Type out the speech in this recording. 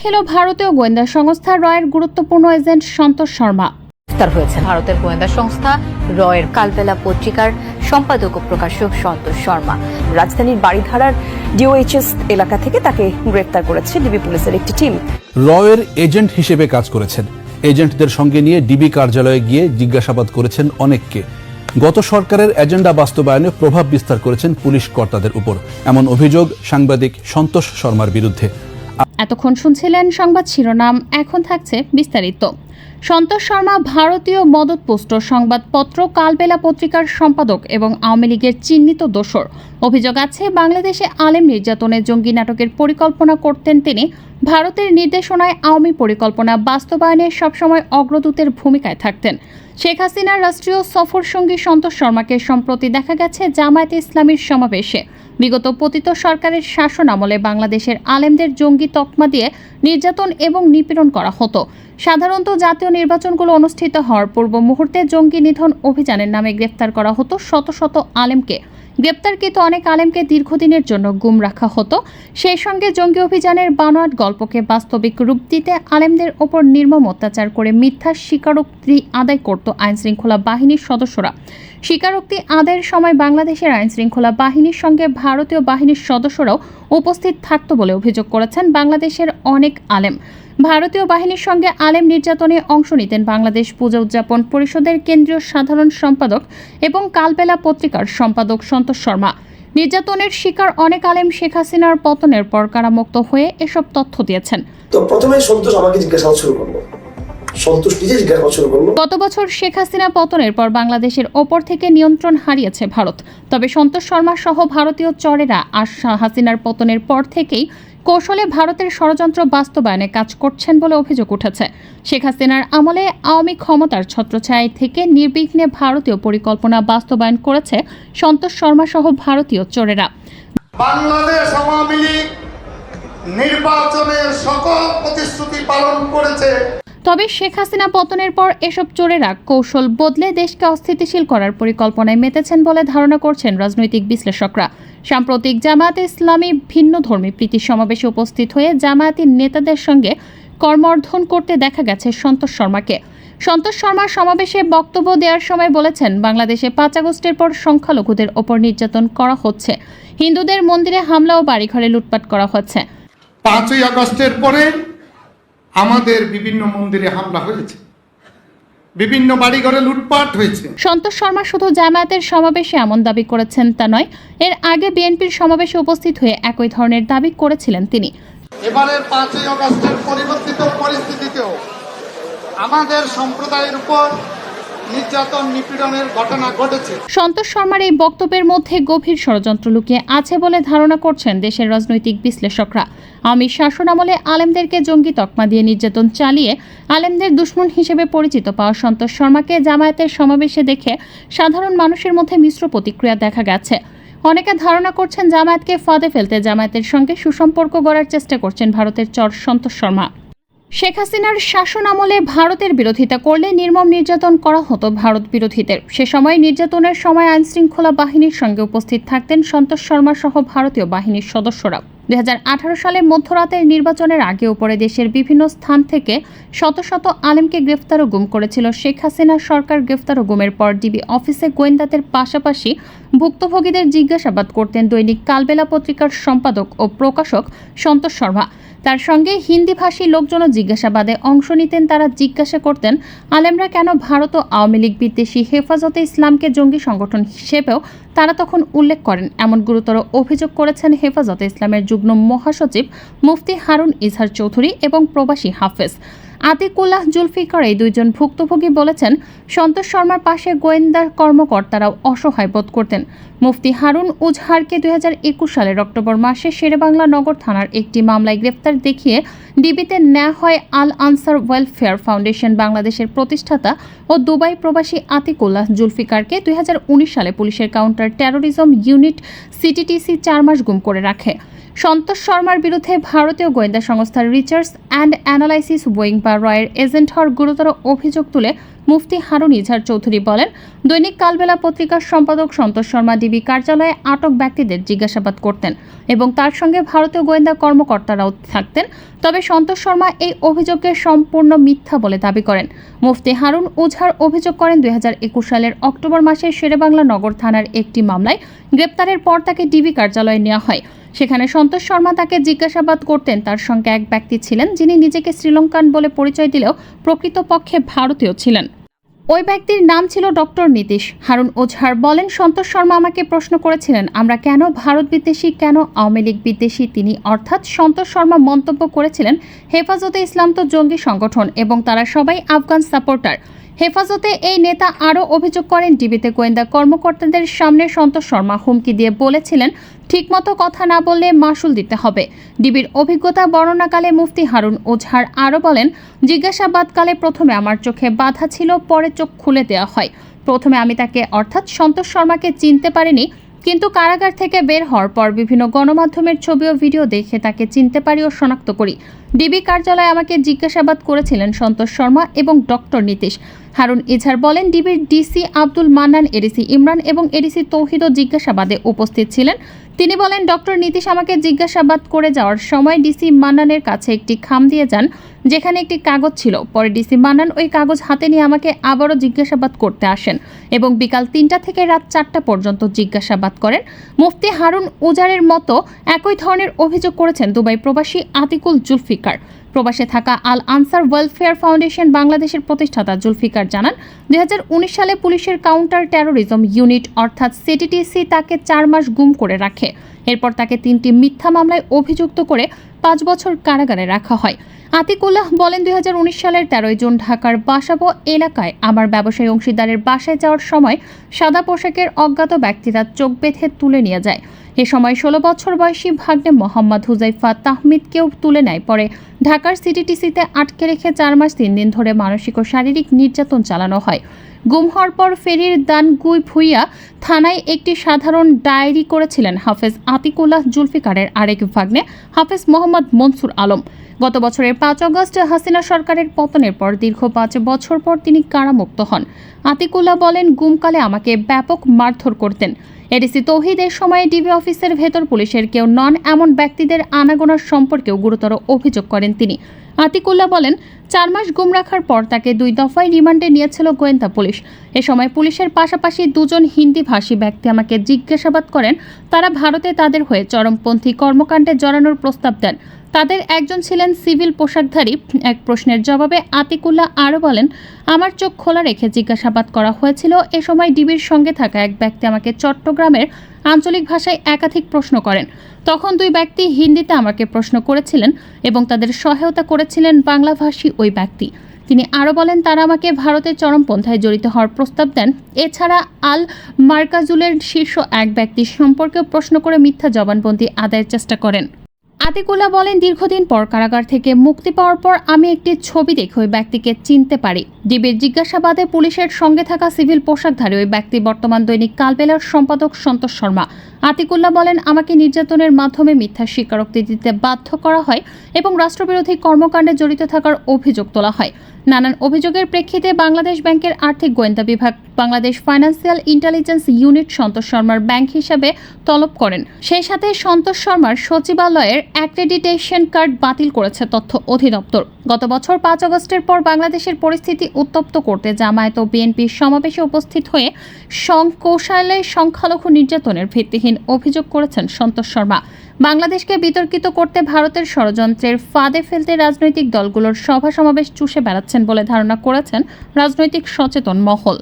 খেল ভারতীয় গোয়েন্দা সংস্থা রয়ের গুরুত্বপূর্ণ এজেন্ট সন্তোষ শর্মা। গ্রেফতার হয়েছেন ভারতের গোয়েন্দা সংস্থা রয়ের কালবেলা পত্রিকার সম্পাদক ও প্রকাশক সন্তোষ শর্মা। রাজধানীর বাড়িধারার ডিওএইচএস এলাকা থেকে তাকে গ্রেফতার করেছে ডিবি পুলিশের একটি টিম। রয়ের এজেন্ট হিসেবে কাজ করেছেন। এজেন্টদের সঙ্গে নিয়ে ডিবি কার্যালয়ে গিয়ে জিজ্ঞাসাবাদ করেছেন অনেককে। গত সরকারের এজেন্ডা বাস্তবায়নে প্রভাব বিস্তার করেছেন পুলিশ কর্তাদের উপর। এমন অভিযোগ সাংবাদিক সন্তোষ শর্মার বিরুদ্ধে। এতক্ষণ শুনছিলেন সংবাদ শিরোনাম, এখন থাকছে বিস্তারিত। সন্তোষ শর্মা, ভারতীয় মদত মদতপুষ্ট সংবাদপত্র, কালবেলা পত্রিকার সম্পাদক এবং আওয়ামী লীগের চিহ্নিত দোসর অভিযোগ আছে, বাংলাদেশে আলেম নির্যাতনের জঙ্গি নাটকের পরিকল্পনা করতেন তিনি। ভারতের নির্দেশনায় আওয়ামী পরিকল্পনা বাস্তবায়নে সবসময় অগ্রদূতের ভূমিকায় থাকতেন। শেখ হাসিনার রাষ্ট্রীয় সফর সঙ্গী সন্তোষ শর্মাকে সম্প্রতি দেখা গেছে জামায়াতে ইসলামীর সমাবেশে। বিগত পতিত সরকারের শাসন আমলে বাংলাদেশের আলেমদের জঙ্গি তকমা দিয়ে নির্যাতন এবং নিপীড়ন করা হতো। সাধারণত জাতীয় নির্বাচনগুলো অনুষ্ঠিত হওয়ার পূর্ব মুহূর্তে জঙ্গি নিধন অভিযানের নামে গ্রেফতার করা হতো শত শত আলেমকে। গ্রেপ্তারকৃত অনেক আলেমকে দীর্ঘদিনের জন্য গুম রাখা হতো। সেই সঙ্গে জঙ্গি অভিযানের বানোয়াট গল্পকে বাস্তবিক রূপ দিতে আলেমদের ওপর নির্মম অত্যাচার করে মিথ্যা স্বীকারোক্তি আদায় করত আইনশৃঙ্খলা বাহিনীর সদস্যরা। স্বীকারোক্তি আদায়ের সময় বাংলাদেশের আইনশৃঙ্খলা বাহিনীর সঙ্গে ভারতীয় বাহিনীর সদস্যরাও উপস্থিত থাকত বলে অভিযোগ করেছেন বাংলাদেশের অনেক আলেম। ভারতীয় বাহিনীর সঙ্গে আলেম নির্যাতনে অংশ নিতেন বাংলাদেশ পূজা উদযাপন পরিষদের কেন্দ্রীয় সাধারণ সম্পাদক এবং কালবেলা পত্রিকার সম্পাদক সন্তোষ শর্মা। নির্যাতনের শিকার অনেক আলেম শেখ হাসিনার পতনের পর কারামুক্ত হয়ে এসব তথ্য দিয়েছেন। তো প্রথমে সন্তোষ আমাকে জিজ্ঞাসাবাদ শুরু করল। সন্তোষ নিজে জিজ্ঞাসাবাদ শুরু করল। গত বছর শেখ হাসিনা পতনের পর বাংলাদেশের ওপর থেকে নিয়ন্ত্রণ হারিয়েছে ভারত। তবে সন্তোষ শর্মা সহ ভারতীয় চরেরা আর হাসিনার পতনের পর থেকেই কৌশলে ভারতের ষড়যন্ত্র বাস্তবায়নে কাজ করছেন বলে অভিযোগ উঠেছে। শেখ হাসিনার আমলে আওয়ামী ক্ষমতার ছত্রছায় থেকে নির্বিঘ্নে ভারতীয় পরিকল্পনা বাস্তবায়ন করেছে সন্তোষ শর্মা সহ ভারতীয় চোরেরা। বাংলাদেশ আওয়ামী লীগ নির্বাচনের সকল প্রতিশ্রুতি পালন করেছে। তবে শেখ হাসিনা পতনের পর এসব চোরেরা কৌশল বদলে দেশকে অস্থিতিশীল করার পরিকল্পনায় মেতেছেন বলে ধারণা করছেন রাজনৈতিক বিশ্লেষকরা। সাম্প্রতিক জামায়াতে ইসলামী ভিন্ন ধর্মী প্রীতি সমাবেশে উপস্থিত হয়ে জামায়াতি নেতাদের সঙ্গে কর্মর্ধন করতে দেখা গেছে সন্তোষ শর্মাকে। সন্তোষ শর্মা সমাবেশে বক্তব্য দেওয়ার সময় বলেছেন, বাংলাদেশে পাঁচ আগস্টের পর সংখ্যালঘুদের ওপর নির্যাতন করা হচ্ছে। হিন্দুদের মন্দিরে হামলা ও বাড়িঘরে লুটপাট করা হচ্ছে। পাঁচই আগস্টের পরে আমাদের বিভিন্ন মন্দিরে হামলা হয়েছে। বিভিন্ন বাড়িঘরে লুটপাট হয়েছে। সন্তোষ শর্মা শুধু জামায়াতের সমাবেশে এমন দাবি করেছেন তা নয় এর আগে বিএনপির সমাবেশে উপস্থিত হয়ে একই ধরনের দাবি করেছিলেন তিনি। এবারের পাঁচই অগস্টের পরিবর্তিত পরিস্থিতিতেও আমাদের সম্প্রদায়ের উপর সন্তোষ শর্মার এই বক্তব্যের মধ্যে গভীর ষড়যন্ত্র লুকিয়ে আছে বলে ধারণা করছেন দেশের রাজনৈতিক বিশ্লেষকরা। আমি শাসন আমলে আলেমদেরকে জঙ্গি তকমা দিয়ে নির্যাতন চালিয়ে আলেমদের দুশ্মন হিসেবে পরিচিত পাওয়া সন্তোষ শর্মাকে জামায়াতের সমাবেশে দেখে সাধারণ মানুষের মধ্যে মিশ্র প্রতিক্রিয়া দেখা গেছে। অনেকে ধারণা করছেন জামায়াতকে ফাঁদে ফেলতে জামায়াতের সঙ্গে সুসম্পর্ক গড়ার চেষ্টা করছেন ভারতের চর সন্তোষ শর্মা। শেখ হাসিনার শাসন আমলে ভারতের বিরোধিতা করলে নির্মম নির্যাতন করা হতো ভারত বিরোধীদের। সে সময় নির্যাতনের সময় আইন শৃঙ্খলা বাহিনীর সঙ্গে উপস্থিত থাকতেন সন্তোষ শর্মা সহ ভারতীয় বাহিনীর সদস্যরা দুই সালে মধ্যরাতের নির্বাচনের আগে উপরে দেশের বিভিন্ন স্থান থেকে শত শত আলেমকে গ্রেফতার ও গুম করেছিল শেখ হাসিনা সরকার গ্রেফতার ও গুমের পর ডিবি অফিসে গোয়েন্দাদের পাশাপাশি ভুক্তভোগীদের জিজ্ঞাসাবাদ করতেন দৈনিক কালবেলা পত্রিকার সম্পাদক ও প্রকাশক সন্তোষ শর্মা। তার সঙ্গে হিন্দিভাষী লোকজনও জিজ্ঞাসাবাদে অংশ নিতেন, তারা জিজ্ঞাসা করতেন, আলেমরা কেন ভারত ও আওয়ামী লীগ বিদ্বেষী হেফাজতে ইসলামকে জঙ্গি সংগঠন হিসেবেও তারা তখন উল্লেখ করেন? এমন গুরুতর অভিযোগ করেছেন হেফাজতে ইসলামের যুগ্ম মহাসচিব মুফতি হারুন ইজহার চৌধুরী এবং প্রবাসী হাফেজ। আতিকুল্লাহ জুলফিকার এই দুইজন ভুক্তভোগী বলেছেন, সন্তোষ শর্মার পাশে গোয়েন্দা কর্মকর্তারাও অসহায় বোধ করতেন। মুফতি হারুন উজহারকে দুই সালের অক্টোবর মাসে শেরেবাংলা নগর থানার একটি মামলায় গ্রেপ্তার দেখিয়ে ডিবিতে নেওয়া হয় আল আনসার ওয়েলফেয়ার ফাউন্ডেশন বাংলাদেশের প্রতিষ্ঠাতা ও দুবাই প্রবাসী আতিকুল্লাহ জুলফিকারকে দুই হাজার উনিশ সালে পুলিশের কাউন্টার টেরোরিজম ইউনিট সিটিটিসি চার মাস গুম করে রাখে। সন্তোষ শর্মার বিরুদ্ধে ভারতীয় গোয়েন্দা সংস্থার রিচার্স অ্যান্ড অ্যানালাইসিস উইং বা রয়ের এজেন্ট হওয়ার গুরুতর অভিযোগ তুলে মুফতি হারুন ইজহার চৌধুরী বলেন, দৈনিক কালবেলা পত্রিকার সম্পাদক সন্তোষ শর্মা ডিবি কার্যালয়ে আটক ব্যক্তিদের জিজ্ঞাসাবাদ করতেন এবং তার সঙ্গে ভারতীয় গোয়েন্দা কর্মকর্তারাও থাকতেন। তবে সন্তোষ শর্মা এই অভিযোগকে সম্পূর্ণ মিথ্যা বলে দাবি করেন। মুফতি হারুন উজহার অভিযোগ করেন, দুই হাজার একুশ সালের অক্টোবর মাসে শেরেবাংলা নগর থানার একটি মামলায় গ্রেপ্তারের পর তাকে ডিবি কার্যালয়ে নেওয়া হয়। সেখানে সন্তোষ শর্মা তাকে জিজ্ঞাসাবাদ করতেন। তার সঙ্গে এক ব্যক্তি ছিলেন যিনি নিজেকে শ্রীলঙ্কান বলে পরিচয় দিলেও প্রকৃতপক্ষে ভারতীয় ছিলেন। ওই ব্যক্তির নাম ছিল ডক্টর নীতিশ। হারুন ওঝার বলেন, সন্তোষ শর্মা আমাকে প্রশ্ন করেছিলেন, আমরা কেন ভারত বিদ্বেষী, কেন আওয়ামী লীগ বিদ্বেষী? তিনি অর্থাৎ সন্তোষ শর্মা মন্তব্য করেছিলেন, হেফাজতে ইসলাম তো জঙ্গি সংগঠন এবং তারা সবাই আফগান সাপোর্টার। হেফাজতে এই নেতা আরও অভিযোগ করেন, ডিবিতে গোয়েন্দা কর্মকর্তাদের সামনে সন্তোষ শর্মা হুমকি দিয়ে বলেছিলেন, ঠিকমতো কথা না বললে মাসুল দিতে হবে। ডিবির অভিজ্ঞতা বর্ণনাকালে মুফতি হারুন ওঝার আরও বলেন, জিজ্ঞাসাবাদকালে প্রথমে আমার চোখে বাধা ছিল, পরে চোখ খুলে দেওয়া হয়। প্রথমে আমি তাকে, অর্থাৎ সন্তোষ শর্মাকে চিনতে পারিনি, কিন্তু কারাগার থেকে বের হওয়ার পর বিভিন্ন গণমাধ্যমের ছবি ও ভিডিও দেখে তাকে চিনতে পারি ও শনাক্ত করি। ডিবি কার্যালয়ে আমাকে জিজ্ঞাসাবাদ করেছিলেন সন্তোষ শর্মা এবং ডক্টর নীতিশ। হারুন ইজহার বলেন, ডিবির ডিসি আব্দুল মান্নান, এডিসি ইমরান এবং এডিসি তৌহিদও জিজ্ঞাসাবাদে উপস্থিত ছিলেন। তিনি বলেন, ডক্টর নীতিশ আমাকে জিজ্ঞাসাবাদ করে যাওয়ার সময় ডিসি মান্নানের কাছে একটি খাম দিয়ে যান, যেখানে একটি কাগজ ছিল। পরে ডিসি মান্নান ওই কাগজ হাতে নিয়ে আমাকে আবারও জিজ্ঞাসাবাদ করতে আসেন এবং বিকাল তিনটা থেকে রাত চারটা পর্যন্ত জিজ্ঞাসাবাদ করেন। মুফতি হারুন উজারের মতো একই ধরনের অভিযোগ করেছেন দুবাই প্রবাসী আতিকুল জুলফিকার। প্রবাসে থাকা আল আনসার ওয়েলফেয়ার ফাউন্ডেশন বাংলাদেশের প্রতিষ্ঠাতা জুলফিকার জানান, দুই হাজার উনিশ সালে পুলিশের কাউন্টার টেরোরিজম ইউনিট অর্থাৎ সিটিটিসি তাকে চার মাস গুম করে রাখে। এরপর তাকে তিনটি মিথ্যা মামলায় অভিযুক্ত করে পাঁচ বছর কারাগারে রাখা হয়। আতিকুল্লাহ বলেন, দুই হাজার উনিশ সালের তেরোই জুন ঢাকার বাসাবো এলাকায় আমার ব্যবসায়ী অংশীদারের বাসায় যাওয়ার সময় সাদা পোশাকের অজ্ঞাত ব্যক্তিরা চোখ বেঁধে তুলে নিয়ে যায়। এ সময় ষোলো বছর বয়সী ভাগ্নে মোহাম্মদ হুজাইফা তাহমিদকেও তুলে নেয় পরে। ঢাকার সিটিটিসিতে আটকে রেখে চার মাস তিন দিন ধরে মানসিক ও শারীরিক নির্যাতন চালানো হয়। গুম হওয়ার পর ফেরির দানগুই ভুইয়া থানায় একটি সাধারণ ডায়েরি করেছিলেন হাফেজ আতিকুল্লাহ জুলফিকারের আরেক ভাগ্নে, হাফেজ মোহাম্মদ মনসুর আলম। গত বছরের পাঁচ আগস্ট হাসিনা সরকারের পতনের পর দীর্ঘ পাঁচ বছর পর তিনি কারামুক্ত হন। আতিকুল্লাহ বলেন, গুমকালে আমাকে ব্যাপক মারধর করতেন। এডিসি তৌহিদের সময়ে ডিবি অফিসের ভেতর পুলিশের কেউ নন এমন ব্যক্তিদের আনাগোনার সম্পর্কেও গুরুতর অভিযোগ করেন তিনি। আতিকুল্লা বলেন, চার মাস গুম রাখার পর তাকে দুই দফায় রিমান্ডে নিয়েছিল গোয়েন্দা পুলিশ। এ সময় পুলিশের পাশাপাশি দুজন হিন্দি ভাষী ব্যক্তি আমাকে জিজ্ঞাসাবাদ করেন, তারা ভারতে তাদের হয়ে চরমপন্থী কর্মকাণ্ডে জড়ানোর প্রস্তাব দেন। তাদের একজন ছিলেন সিভিল পোশাকধারী। এক প্রশ্নের জবাবে আতিকুল্লাহ আরও বলেন, আমার চোখ খোলা রেখে জিজ্ঞাসাবাদ করা হয়েছিল। এ সময় ডিবির সঙ্গে থাকা এক ব্যক্তি আমাকে চট্টগ্রামের আঞ্চলিক ভাষায় একাধিক প্রশ্ন করেন। তখন দুই ব্যক্তি হিন্দিতে আমাকে প্রশ্ন করেছিলেন এবং তাদের সহায়তা করেছিলেন বাংলাভাষী ওই ব্যক্তি। তিনি আরও বলেন, তারা আমাকে ভারতের চরমপন্থায় জড়িত হওয়ার প্রস্তাব দেন। এছাড়া আল মার্কাজুলের শীর্ষ এক ব্যক্তি সম্পর্কেও প্রশ্ন করে মিথ্যা জবানবন্দি আদায়ের চেষ্টা করেন। আতিকুল্লাহ বলেন, দীর্ঘদিন পর কারাগার থেকে মুক্তি পাওয়ার পর আমি একটি ছবি দেখে ওই ব্যক্তিকে চিনতে পারি। ডিবির জিজ্ঞাসাবাদে পুলিশের সঙ্গে থাকা সিভিল পোশাকধারী ওই ব্যক্তি বর্তমান দৈনিক কালবেলার সম্পাদক সন্তোষ শর্মা। আতিকুল্লা বলেন, আমাকে নির্যাতনের মাধ্যমে মিথ্যা স্বীকারোক্তি দিতে বাধ্য করা হয় এবং রাষ্ট্রবিরোধী কর্মকাণ্ডে জড়িত থাকার অভিযোগ তোলা হয়। নানান অভিযোগের প্রেক্ষিতে বাংলাদেশ ব্যাংকের আর্থিক গোয়েন্দা বিভাগ Bangladesh financial intelligence unit Santosh শর্মার ব্যাংক হিসাবে তলব করেন। সেই সাথে সন্তোষ শর্মার সচিবালয়ের অ্যাক্রেডিটেশন কার্ড বাতিল করেছে তথ্য অধিদপ্তর। গত বছর পাঁচ আগস্টের পর বাংলাদেশের পরিস্থিতি উত্তপ্ত করতে জামায়াত ও বিএনপির সমাবেশে উপস্থিত হয়ে সংকৌশলে সংখ্যালঘু নির্যাতনের ভিত্তিহীন অভিযোগ করেছেন সন্তোষ শর্মা। বাংলাদেশকে বিতর্কিত করতে ভারতের ষড়যন্ত্রের ফাঁদে ফেলতে রাজনৈতিক দলগুলোর সভা সমাবেশ চুষে বেড়াচ্ছেন বলে ধারণা করেছেন রাজনৈতিক সচেতন মহল।